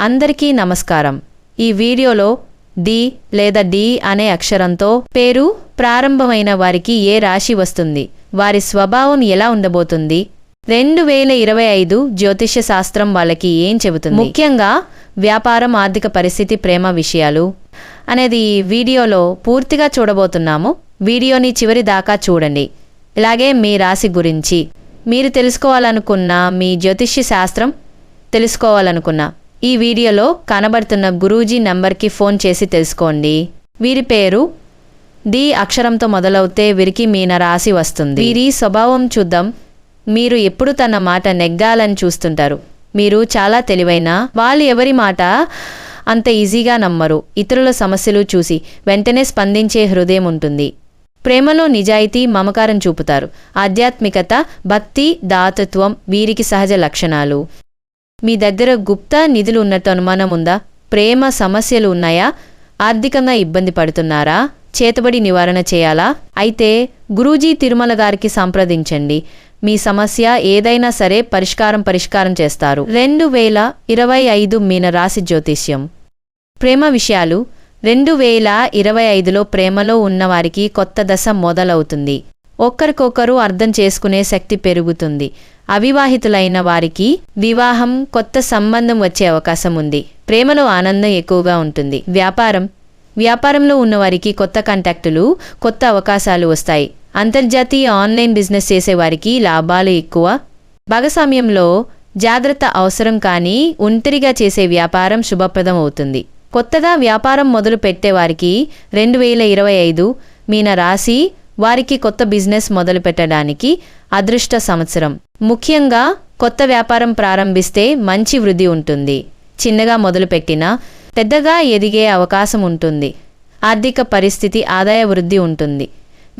అందరికీ నమస్కారం. ఈ వీడియోలో డి లేదా డి అనే అక్షరంతో పేరు ప్రారంభమైన వారికి ఏ రాశి వస్తుంది వారి స్వభావం ఎలా ఉండబోతుంది రెండు వేల ఇరవై ఐదు జ్యోతిష్య శాస్త్రం వాళ్ళకి ఏం చెబుతుంది ముఖ్యంగా వ్యాపారం ఆర్థిక పరిస్థితి ప్రేమ విషయాలు అనేది వీడియోలో పూర్తిగా చూడబోతున్నాము. వీడియోని చివరి దాకా చూడండి. ఇలాగే మీ రాశి గురించి మీరు తెలుసుకోవాలనుకున్న మీ జ్యోతిష్య శాస్త్రం తెలుసుకోవాలనుకున్నా ఈ వీడియోలో కనబడుతున్న గురూజీ నంబర్కి ఫోన్ చేసి తెలుసుకోండి. వీరి పేరు డి అక్షరంతో మొదలవుతే వీరికి మీన రాశి వస్తుంది. వీరి స్వభావం చూద్దాం. మీరు ఎప్పుడు తన మాట నెగ్గాలని చూస్తుంటారు. మీరు చాలా తెలివైన వాళ్ళు ఎవరి మాట అంత ఈజీగా నమ్మరు. ఇతరుల సమస్యలు చూసి వెంటనే స్పందించే హృదయం ఉంటుంది. ప్రేమలో నిజాయితీ మమకారం చూపుతారు. ఆధ్యాత్మికత భక్తి దాతత్వం వీరికి సహజ లక్షణాలు. మీ దగ్గర గుప్త నిధులు ఉన్నట్టు అనుమానం ఉందా ప్రేమ సమస్యలు ఉన్నాయా? ఆర్థికంగా ఇబ్బంది పడుతున్నారా? చేతబడి నివారణ చేయాలా? అయితే గురూజీ తిరుమల గారికి సంప్రదించండి. మీ సమస్య ఏదైనా సరే పరిష్కారం పరిష్కారం చేస్తారు. రెండు వేల ఇరవై ఐదు మీన రాశి జ్యోతిష్యం. ప్రేమ విషయాలు. రెండు వేల ఇరవై ఐదులో ప్రేమలో ఉన్నవారికి కొత్త దశ మొదలవుతుంది. ఒక్కరికొకరు అర్థం చేసుకునే శక్తి పెరుగుతుంది. అవివాహితులైన వారికి వివాహం కొత్త సంబంధం వచ్చే అవకాశం ఉంది. ప్రేమలో ఆనందం ఎక్కువగా ఉంటుంది. వ్యాపారం. వ్యాపారంలో ఉన్నవారికి కొత్త కాంటాక్టులు కొత్త అవకాశాలు వస్తాయి. అంతర్జాతీయ ఆన్లైన్ బిజినెస్ చేసేవారికి లాభాలు ఎక్కువ. భాగస్వామ్యంలో జాగ్రత్త అవసరం కానీ ఒంటరిగా చేసే వ్యాపారం శుభప్రదం అవుతుంది. కొత్తగా వ్యాపారం మొదలు పెట్టేవారికి రెండు వేల ఇరవై ఐదు మీన రాశి వారికి కొత్త బిజినెస్ మొదలు పెట్టడానికి అదృష్ట సంవత్సరం. ముఖ్యంగా కొత్త వ్యాపారం ప్రారంభిస్తే మంచి వృద్ధి ఉంటుంది. చిన్నగా మొదలుపెట్టినా పెద్దగా ఎదిగే అవకాశం ఉంటుంది. ఆర్థిక పరిస్థితి ఆదాయ వృద్ధి ఉంటుంది.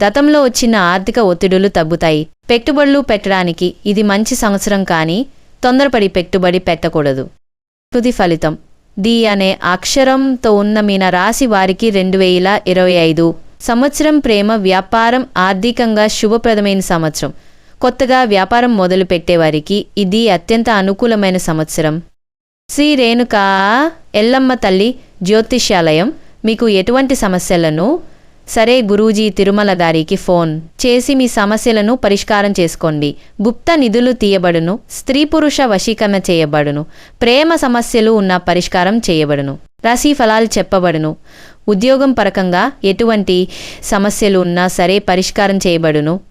గతంలో వచ్చిన ఆర్థిక ఒత్తిడులు తగ్గుతాయి. పెట్టుబడులు పెట్టడానికి ఇది మంచి సంవత్సరం కానీ తొందరపడి పెట్టుబడి పెట్టకూడదు. తుది ఫలితం. డి అనే అక్షరంతో ఉన్న మీన రాశి వారికి రెండు వేల ఇరవై ఐదు సంవత్సరం ప్రేమ వ్యాపారం ఆర్థికంగా శుభప్రదమైన సంవత్సరం. కొత్తగా వ్యాపారం మొదలు పెట్టేవారికి ఇది అత్యంత అనుకూలమైన సంవత్సరం. శ్రీ రేణుకా ఎల్లమ్మ తల్లి జ్యోతిష్యాలయం మీకు ఎటువంటి సమస్యలను? సరే గురూజీ తిరుమల గారికి ఫోన్ చేసి మీ సమస్యలను పరిష్కారం చేసుకోండి. గుప్త నిధులు తీయబడును స్త్రీ పురుష వశీకరణ చేయబడును ప్రేమ సమస్యలు ఉన్న పరిష్కారం చేయబడును రాశి ఫలాలు చెప్పబడును. ఉద్యోగం పరకంగా ఎటువంటి సమస్యలు ఉన్నా సరే పరిష్కారం చేయబడును.